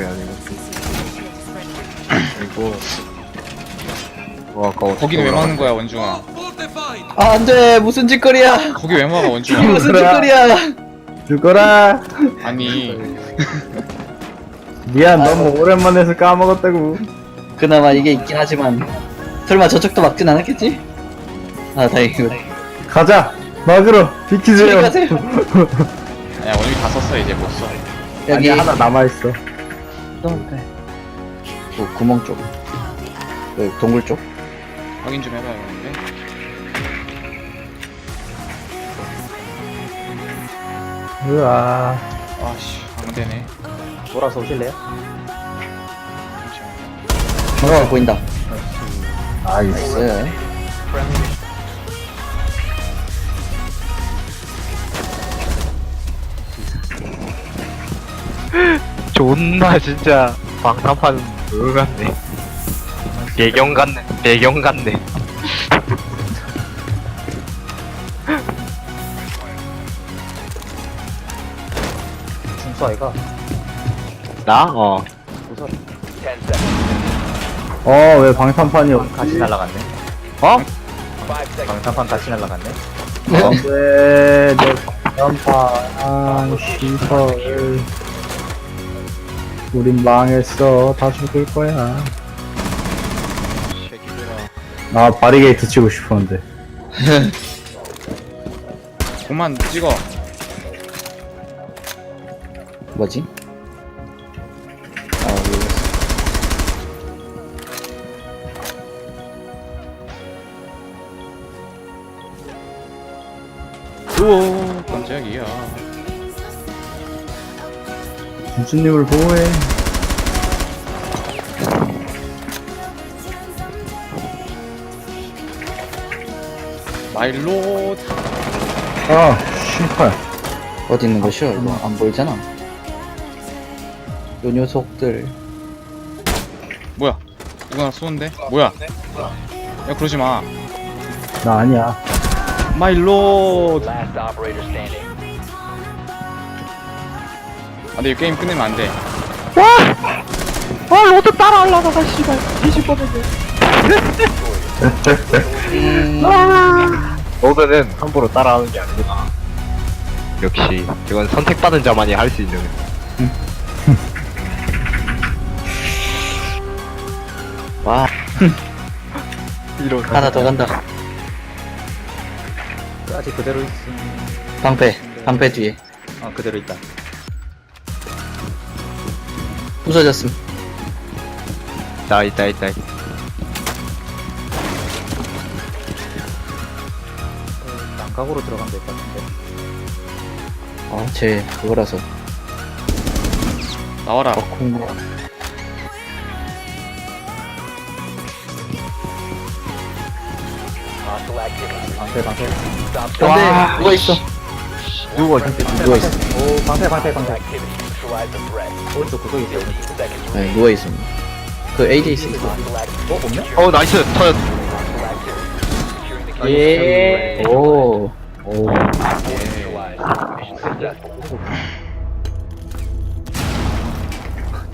소리 아니고. 그리고 와 아까워. 거기는 왜 막는 거야 원중아 아, 안 돼. 무슨 짓거리야. 거기 왜 막아 원중아 무슨 그래. 짓거리야. 죽어라. 아니 미안 너무 오랜만에 해서 까먹었다고. 그나마 이게 있긴 하지만. 설마 저쪽도 막진 않았겠지? 아, 다행이고. 가자. 막으로 비키세요. 가세요. 야 원중이 다 썼어 이제 못써 여기. 아니 하나 남아 있어. 그 구멍 쪽. 그 동굴 쪽. 확인 좀 해봐야겠는데 으아. 아씨 안 되네 돌아서 오실래요? 잠시만요 어, 보인다. 나이스. 네. 존나 진짜 방탄판 그거 같네. 배경 같네 배경 같네. 중수 아이가? 나? 어. 우선 어 왜 방탄판이 같이 날라갔네. 어? 방탄판 같이 날라갔네. 안돼 내 방탄판 시설. 우린 망했어. 다 죽을 거야. 새끼들아 나 바리게이트 치고 싶었는데. 그만 찍어 뭐지? 아, 모르겠어. 우와 깜짝이야 군수님을 보호해. 마일로 아, 신팔. 어디 있는 것이요? 이거 안 보이잖아. 요 녀석들. 뭐야 누가 나 쏘는데 뭐야 야 그러지 마 나 아니야. 마일로 아 근데 이 게임 끝내면 안돼. 아 로드 따라 올라다가 씨발 뒤질 뻔했네. 로드는 함부로 따라하는 게 아니구나. 역시 이건 선택받은 자만이 할 수 있는. 와, 이런 하나 더 간다. 아직 그대로 있음. 방패, 방패 뒤에. 아 그대로 있다 부서졌음. 자 있다 있다 있다 어, 양각으로 들어가면 될 것 같은데 아, 쟤 그거라서. 나와라 어, 공부. 방패 방패 근데 누가 있어? 누워 누가 있어? 오 방패 방패 방패 오른쪽 구석에 있어 오른쪽. 네, 누가 있어? 그 AJ 있어. 어 없네? 어 나이스. 터졌. 예. 오. 오.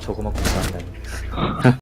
조그맣고 잘한다